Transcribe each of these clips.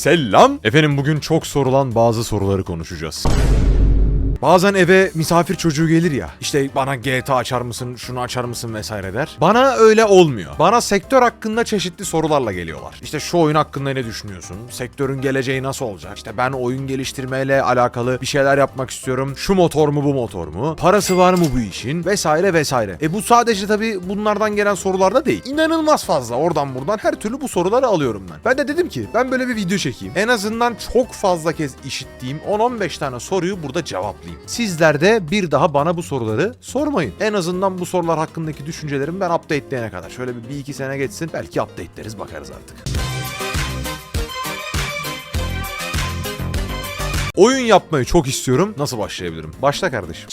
Selam. Efendim bugün çok sorulan bazı soruları konuşacağız. Bazen eve misafir çocuğu gelir ya. İşte bana GTA açar mısın, şunu açar mısın vesaire der. Bana öyle olmuyor. Bana sektör hakkında çeşitli sorularla geliyorlar. İşte şu oyun hakkında ne düşünüyorsun? Sektörün geleceği nasıl olacak? İşte ben oyun geliştirmeyle alakalı bir şeyler yapmak istiyorum. Şu motor mu bu motor mu? Parası var mı bu işin? Vesaire vesaire. E bu sadece tabii bunlardan gelen sorular da değil. İnanılmaz fazla oradan buradan her türlü bu soruları alıyorum ben. Ben de dedim ki ben böyle bir video çekeyim. En azından çok fazla kez işittiğim 10-15 tane soruyu burada cevaplayayım. Sizler de bir daha bana bu soruları sormayın. En azından bu sorular hakkındaki düşüncelerimi ben update'leyene kadar. Şöyle bir, bir iki sene geçsin belki update'leriz bakarız artık. Oyun yapmayı çok istiyorum. Nasıl başlayabilirim? Başla kardeşim.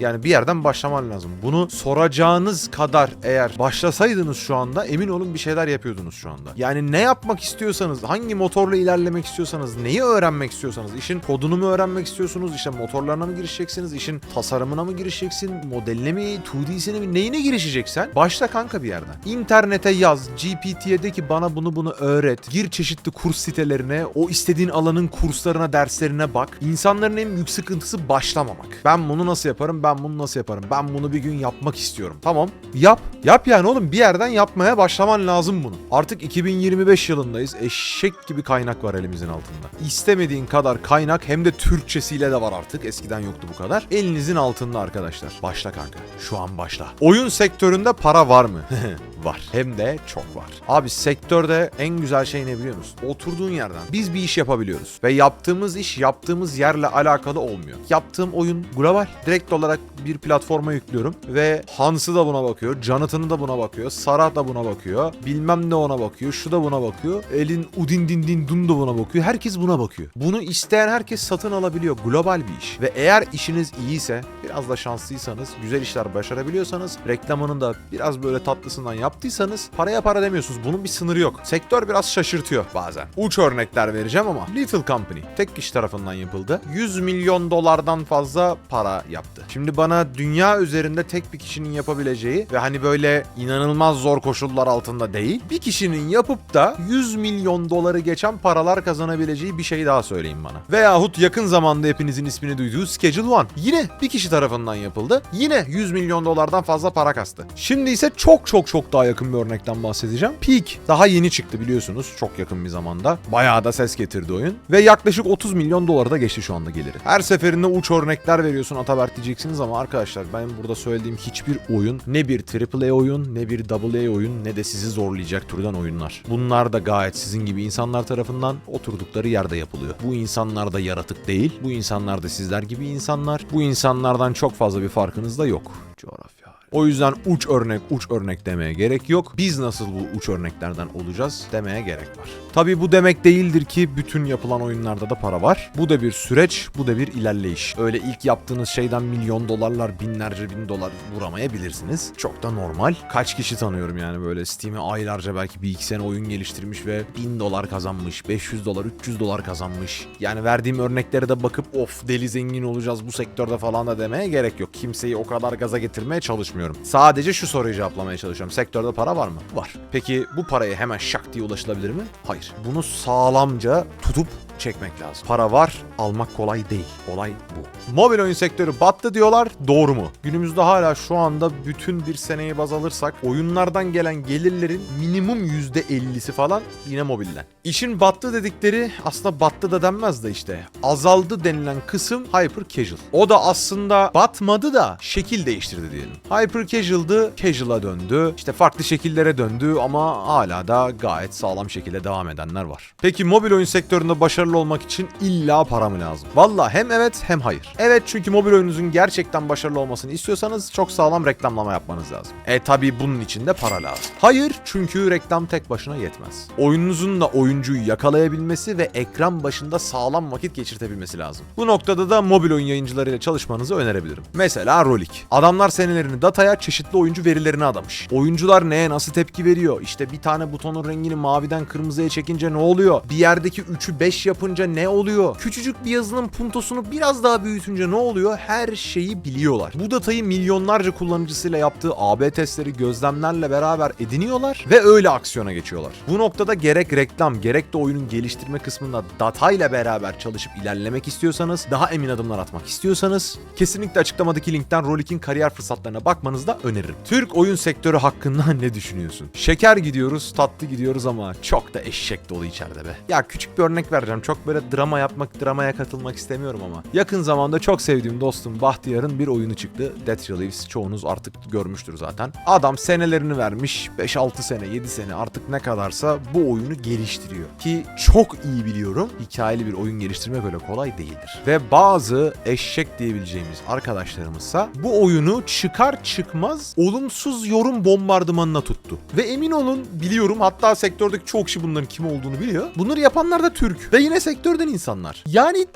Yani bir yerden başlaman lazım. Bunu soracağınız kadar eğer başlasaydınız şu anda emin olun bir şeyler yapıyordunuz şu anda. Yani ne yapmak istiyorsanız, hangi motorla ilerlemek istiyorsanız, neyi öğrenmek istiyorsanız, işin kodunu mu öğrenmek istiyorsunuz, işte motorlarına mı girişeceksiniz, işin tasarımına mı girişeceksin, modeline mi, 2D'sine mi, neyine girişeceksen başla kanka bir yerden. İnternete yaz, GPT'ye de ki bana bunu bunu öğret, gir çeşitli kurs sitelerine, o istediğin alanın kurslarına, derslerine bak. İnsanların en büyük sıkıntısı başlamamak. Ben bunu nasıl yaparım, ben bunu nasıl yaparım, ben bunu bir gün yapmak istiyorum. Tamam, yap. Yap yani oğlum bir yerden yapmaya başlaman lazım bunu. Artık 2025 yılındayız. Eşek gibi kaynak var elimizin altında. İstemediğin kadar kaynak hem de Türkçesiyle de var artık. Eskiden yoktu bu kadar. Elinizin altında arkadaşlar. Başla kanka. Şu an başla. Oyun sektöründe para var mı? var. Hem de çok var. Abi sektörde en güzel şey ne biliyor musun? Oturduğun yerden biz bir iş yapabiliyoruz. Ve yaptığımız iş yaptığımız yerle alakalı olmuyor. Yaptığım oyun global. Direkt olarak bir platforma yüklüyorum ve Hans'ı da buna bakıyor, Jonathan'ı da buna bakıyor, Sarah da buna bakıyor, bilmem ne ona bakıyor, şu da buna bakıyor, Elin Udin Din Din Dun da buna bakıyor. Herkes buna bakıyor. Bunu isteyen herkes satın alabiliyor. Global bir iş. Ve eğer işiniz iyiyse, biraz da şanslıysanız, güzel işler başarabiliyorsanız, reklamının da biraz böyle tatlısından yaptıysanız paraya para demiyorsunuz. Bunun bir sınırı yok. Sektör biraz şaşırtıyor bazen. Uç örnekler vereceğim ama Little Company tek kişi tarafından yapıldı. 100 milyon dolardan fazla para yaptı. Şimdi bana dünya üzerinde tek bir kişinin yapabileceği ve hani böyle inanılmaz zor koşullar altında değil, bir kişinin yapıp da 100 milyon doları geçen paralar kazanabileceği bir şey daha söyleyin bana. Veyahut yakın zamanda hepinizin ismini duyduğu Schedule One. Yine bir kişi tarafından yapıldı. Yine 100 milyon dolardan fazla para kastı. Şimdi ise çok çok çok daha yakın bir örnekten bahsedeceğim. Peak daha yeni çıktı biliyorsunuz çok yakın bir zamanda. Bayağı da ses getirdi oyun. Ve yaklaşık 30 milyon dolara da geçti şu anda geliri. Her seferinde uç örnekler veriyorsun Ataberk diyeceksiniz ama arkadaşlar ben burada söylediğim hiçbir oyun ne bir AAA oyun ne bir AA oyun ne de sizi zorlayacak türden oyunlar. Bunlar da gayet sizin gibi insanlar tarafından oturdukları yerde yapılıyor. Bu insanlar da yaratık değil. Bu insanlar da sizler gibi insanlar. Bu insanlardan çok fazla bir farkınız da yok. Coğrafya. O yüzden uç örnek uç örnek demeye gerek yok. Biz nasıl bu uç örneklerden olacağız demeye gerek var. Tabi bu demek değildir ki bütün yapılan oyunlarda da para var. Bu da bir süreç, bu da bir ilerleyiş. Öyle ilk yaptığınız şeyden milyon dolarlar, binlerce bin dolar vuramayabilirsiniz. Çok da normal. Kaç kişi tanıyorum yani böyle Steam'e aylarca belki bir iki sene oyun geliştirmiş ve bin dolar kazanmış, 500 dolar, 300 dolar kazanmış. Yani verdiğim örneklere de bakıp of deli zengin olacağız bu sektörde falan da demeye gerek yok. Kimseyi o kadar gaza getirmeye çalışmıyorum. Sadece şu soruyu cevaplamaya çalışıyorum. Sektörde para var mı? Var. Peki bu paraya hemen şak diye ulaşılabilir mi? Hayır. Bunu sağlamca tutup çekmek lazım. Para var, almak kolay değil. Olay bu. Mobil oyun sektörü battı diyorlar. Doğru mu? Günümüzde hala şu anda bütün bir seneyi baz alırsak oyunlardan gelen gelirlerin minimum %50'si falan yine mobilden. İşin battı dedikleri aslında battı da denmez de işte. Azaldı denilen kısım hyper casual. O da aslında batmadı da şekil değiştirdi diyelim. Hyper casual'dı, casual'a döndü. İşte farklı şekillere döndü ama hala da gayet sağlam şekilde devam edenler var. Peki mobil oyun sektöründe başarılı olmak için illa para mı lazım? Valla hem evet hem hayır. Evet çünkü mobil oyununuzun gerçekten başarılı olmasını istiyorsanız çok sağlam reklamlama yapmanız lazım. E tabi bunun için de para lazım. Hayır çünkü reklam tek başına yetmez. Oyununuzun da oyuncuyu yakalayabilmesi ve ekran başında sağlam vakit geçirtebilmesi lazım. Bu noktada da mobil oyun yayıncılarıyla çalışmanızı önerebilirim. Mesela Rolik. Adamlar senelerini dataya çeşitli oyuncu verilerini adamış. Oyuncular neye nasıl tepki veriyor? İşte bir tane butonun rengini maviden kırmızıya çekince ne oluyor? Bir yerdeki 3'ü 5 yapınca ne oluyor? Küçücük bir yazının puntosunu biraz daha büyütünce ne oluyor? Her şeyi biliyorlar. Bu datayı milyonlarca kullanıcısıyla yaptığı AB testleri gözlemlerle beraber ediniyorlar ve öyle aksiyona geçiyorlar. Bu noktada gerek reklam gerek de oyunun geliştirme kısmında datayla beraber çalışıp ilerlemek istiyorsanız, daha emin adımlar atmak istiyorsanız kesinlikle açıklamadaki linkten Rolik'in kariyer fırsatlarına bakmanızı da öneririm. Türk oyun sektörü hakkında ne düşünüyorsun? Şeker gidiyoruz, tatlı gidiyoruz ama çok da eşek dolu içeride be. Ya küçük bir örnek vereceğim. Çok böyle drama yapmak, dramaya katılmak istemiyorum ama. Yakın zamanda çok sevdiğim dostum Bahtiyar'ın bir oyunu çıktı. Death Reliefs çoğunuz artık görmüştür zaten. Adam senelerini vermiş. 5-6 sene, 7 sene artık ne kadarsa bu oyunu geliştiriyor. Ki çok iyi biliyorum. Hikayeli bir oyun geliştirmek öyle kolay değildir. Ve bazı eşek diyebileceğimiz arkadaşlarımızsa bu oyunu çıkar çıkmaz olumsuz yorum bombardımanına tuttu. Ve emin olun biliyorum hatta sektördeki çok kişi bunların kim olduğunu biliyor. Bunları yapanlar da Türk. Ve yine sektörden insanlar. Yani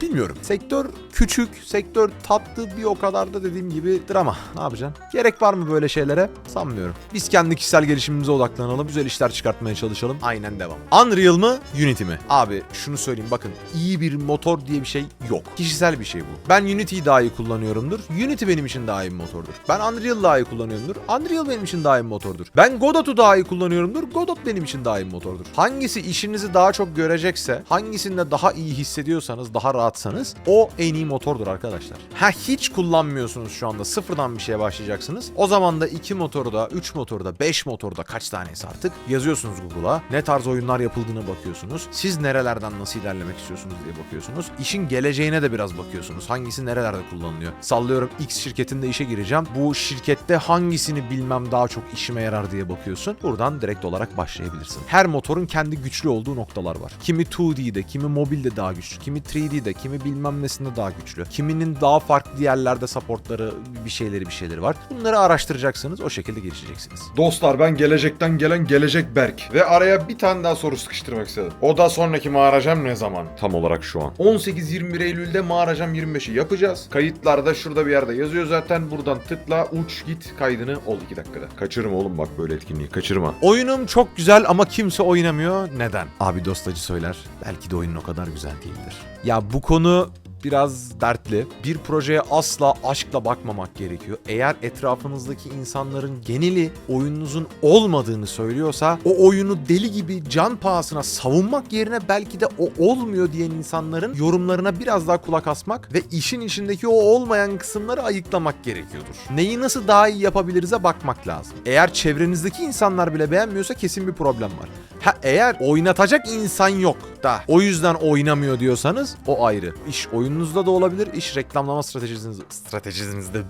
Bilmiyorum. Sektör küçük, sektör tatlı bir o kadar da dediğim gibi drama. Ne yapacaksın? Gerek var mı böyle şeylere? Sanmıyorum. Biz kendi kişisel gelişimimize odaklanalım, güzel işler çıkartmaya çalışalım. Aynen devam. Unreal mı, Unity mi? Abi şunu söyleyeyim bakın iyi bir motor diye bir şey yok. Kişisel bir şey bu. Ben Unity'yi daha iyi kullanıyorumdur. Unity benim için daha iyi bir motordur. Ben Unreal daha iyi kullanıyorumdur. Unreal benim için daha iyi bir motordur. Ben Godot'u daha iyi kullanıyorumdur. Godot benim için daha iyi bir motordur. Hangisi işinizi daha çok görecekse, hangisinde daha iyi hissediyorsanız, daha rahatsanız o en iyi motordur arkadaşlar. Ha hiç kullanmıyorsunuz şu anda sıfırdan bir şeye başlayacaksınız. O zaman da 2 motoru da, 3 motoru da, 5 motoru da kaç tanesi artık yazıyorsunuz Google'a. Ne tarz oyunlar yapıldığına bakıyorsunuz. Siz nerelerden nasıl ilerlemek istiyorsunuz diye bakıyorsunuz. İşin geleceğine de biraz bakıyorsunuz. Hangisi nerelerde kullanılıyor. Sallıyorum X şirketinde işe gireceğim. Bu şirkette hangisini bilmem daha çok işime yarar diye bakıyorsun. Buradan direkt olarak başlayabilirsin. Her motorun kendi güçlü olduğu noktalar var. Kimi 2D'de, kimi mobilde daha güçlü, kimi 3D'de, kimi bilmem nesinde daha güçlü. Kiminin daha farklı yerlerde supportları, bir şeyleri bir şeyleri var. Bunları araştıracaksınız, o şekilde gelişeceksiniz. Dostlar ben gelecekten gelen Gelecek Berk. Ve araya bir tane daha soru sıkıştırmak istedim. O da sonraki mağaracam ne zaman? Tam olarak şu an. 18-21 Eylül'de mağaracam 25'i yapacağız. Kayıtlarda şurada bir yerde yazıyor zaten. Buradan tıkla uç git kaydını ol 2 dakikada. Kaçırma oğlum bak böyle etkinliği kaçırma. Oyunum çok güzel ama kimse oynamıyor. Neden? Abi dostacı söyler. Belki de oyunun o kadar güzel değildir. Ya bu konu biraz dertli. Bir projeye asla aşkla bakmamak gerekiyor. Eğer etrafınızdaki insanların geneli oyununuzun olmadığını söylüyorsa o oyunu deli gibi can pahasına savunmak yerine belki de o olmuyor diyen insanların yorumlarına biraz daha kulak asmak ve işin içindeki o olmayan kısımları ayıklamak gerekiyordur. Neyi nasıl daha iyi yapabiliriz'e bakmak lazım. Eğer çevrenizdeki insanlar bile beğenmiyorsa kesin bir problem var. Ha eğer oynatacak insan yok da o yüzden oynamıyor diyorsanız o ayrı. İş oyununuzda da olabilir, iş reklamlama stratejiniz, stratejinizde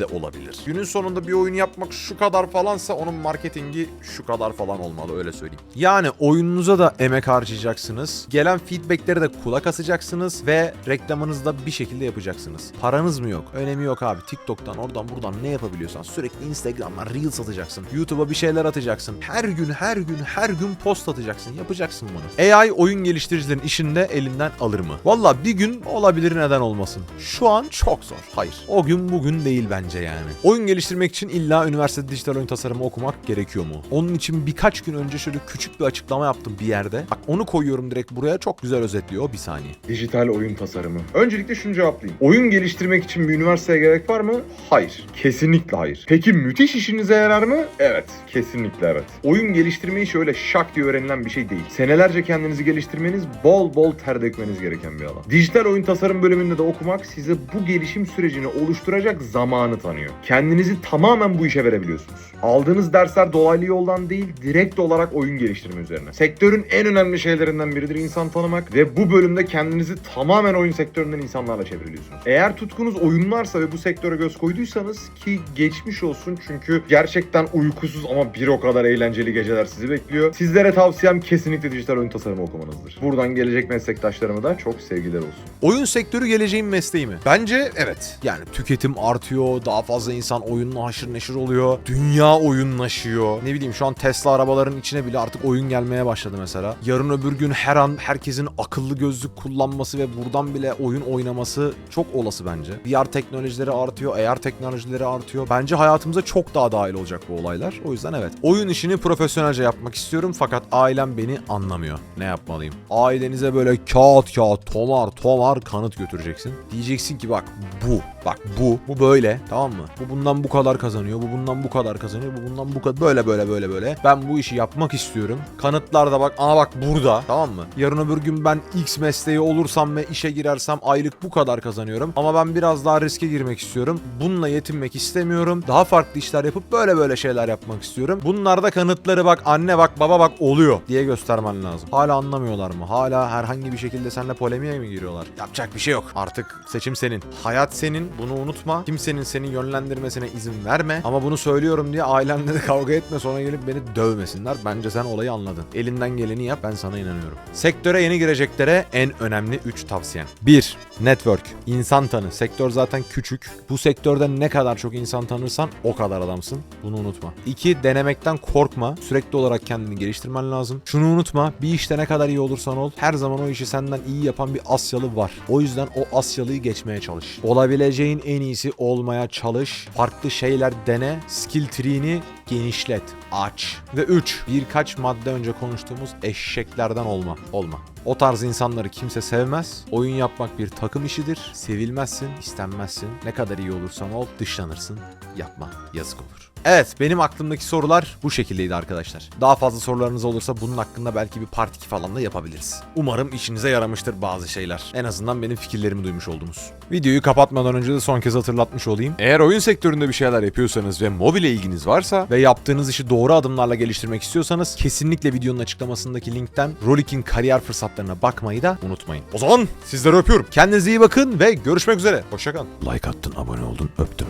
de olabilir. Günün sonunda bir oyun yapmak şu kadar falansa onun marketingi şu kadar falan olmalı öyle söyleyeyim. Yani oyununuza da emek harcayacaksınız. Gelen feedbackleri de kulak asacaksınız ve reklamınızı da bir şekilde yapacaksınız. Paranız mı yok? Önemi yok abi. TikTok'tan oradan buradan ne yapabiliyorsan sürekli Instagram'dan Reels atacaksın. YouTube'a bir şeyler atacaksın. Her gün her gün her gün post atacaksın. Yapacaksın bunu. AI oyun geliştiricilerin işinde elinden alır mı? Valla bir gün olabilir neden olmasın. Şu an çok zor. Hayır. O gün bugün değil bence yani. Oyun geliştirmek için illa üniversitede dijital oyun tasarımı okumak gerekiyor mu? Onun için birkaç gün önce şöyle küçük bir açıklama yaptım bir yerde. Bak onu koyuyorum direkt buraya çok güzel özetliyor. Bir saniye. Dijital oyun tasarımı. Öncelikle şunu cevaplayayım. Oyun geliştirmek için bir üniversiteye gerek var mı? Hayır. Kesinlikle hayır. Peki müthiş işinize yarar mı? Evet. Kesinlikle evet. Oyun geliştirmeyi şöyle şak diye öğrenilen bir şey değil. Senelerce kendinizi geliştirmeniz, bol bol ter dökmeniz gereken bir alan. Dijital oyun tasarım bölümünde de okumak size bu gelişim sürecini oluşturacak zamanı tanıyor. Kendinizi tamamen bu işe verebiliyorsunuz. Aldığınız dersler dolaylı yoldan değil, direkt olarak oyun geliştirme üzerine. Sektörün en önemli şeylerinden biridir insan tanımak ve bu bölümde kendinizi tamamen oyun sektöründen insanlarla çevriliyorsunuz. Eğer tutkunuz oyunlarsa ve bu sektöre göz koyduysanız ki geçmiş olsun çünkü gerçekten uykusuz ama bir o kadar eğlenceli geceler sizi bekliyor. Sizlere tavsiyem kesinlikle dijital oyun tasarımı okumanızdır. Buradan gelecek meslektaşlarıma da çok sevgiler olsun. Oyun sektörü geleceğin mesleği mi? Bence evet. Yani tüketim artıyor, daha fazla insan oyunla haşır neşir oluyor. Dünya oyunlaşıyor. Ne bileyim şu an Tesla arabaların içine bile artık oyun gelmeye başladı mesela. Yarın öbür gün her an herkesin akıllı gözlük kullanması ve buradan bile oyun oynaması çok olası bence. VR teknolojileri artıyor, AR teknolojileri artıyor. Bence hayatımıza çok daha dahil olacak bu olaylar. O yüzden evet. Oyun işini profesyonelce yapmak istiyorum fakat ailem beni anlamıyor. Ne yapmalıyım? Ailenize böyle kağıt kağıt, tomar tomar kanıt götüreceksin. Diyeceksin ki bak bu, bak bu, bu böyle tamam mı? Bu bundan bu kadar kazanıyor, bu bundan bu kadar kazanıyor, bu bundan bu kadar böyle böyle böyle böyle. Ben bu işi yapmak istiyorum. Kanıtlar da bak, ama bak burada tamam mı? Yarın öbür gün ben X mesleği olursam ve işe girersem aylık bu kadar kazanıyorum. Ama ben biraz daha riske girmek istiyorum. Bununla yetinmek istemiyorum. Daha farklı işler yapıp böyle böyle şeyler yapmak istiyorum. Bunlarda kanıtları bak anne bak baba bak oluyor diye göstermen lazım. Hala anlamıyorlar mı? Hala herhangi bir şekilde seninle polemiğe mi giriyorlar? Yapacak bir şey yok. Artık seçim senin. Hayat senin. Bunu unutma. Kimsenin seni yönlendirmesine izin verme. Ama bunu söylüyorum diye ailenle de kavga etme sonra gelip beni dövmesinler. Bence sen olayı anladın. Elinden geleni yap ben sana inanıyorum. Sektöre yeni gireceklere en önemli 3 tavsiyen. 1. Network. İnsan tanı. Sektör zaten küçük. Bu sektörde ne kadar çok insan tanırsan o kadar adamsın. Bunu unutma. 2. Denemekten korkma. Sürekli olarak kendini geliştirmen lazım. Şunu unutma. Bir işte ne kadar iyi olursan ol. Her zaman o işi senden iyi yapan bir Asyalı var. O yüzden o Asyalıyı geçmeye çalış. Olabileceğin en iyisi olmaya çalış. Farklı şeyler dene. Skill tree'ni genişlet, aç. Ve 3. Birkaç madde önce konuştuğumuz eşeklerden olma. Olma. O tarz insanları kimse sevmez. Oyun yapmak bir takım işidir. Sevilmezsin, istenmezsin. Ne kadar iyi olursan ol, dışlanırsın. Yapma, yazık olur. Evet, benim aklımdaki sorular bu şekildeydi arkadaşlar. Daha fazla sorularınız olursa bunun hakkında belki bir part 2 falan da yapabiliriz. Umarım işinize yaramıştır bazı şeyler. En azından benim fikirlerimi duymuş oldunuz. Videoyu kapatmadan önce de son kez hatırlatmış olayım. Eğer oyun sektöründe bir şeyler yapıyorsanız ve mobile ilginiz varsa ve yaptığınız işi doğru adımlarla geliştirmek istiyorsanız kesinlikle videonun açıklamasındaki linkten Rolik'in kariyer fırsatlarına bakmayı da unutmayın. O zaman sizleri öpüyorum. Kendinize iyi bakın ve görüşmek üzere. Hoşçakalın. Like attın, abone oldun, öptüm.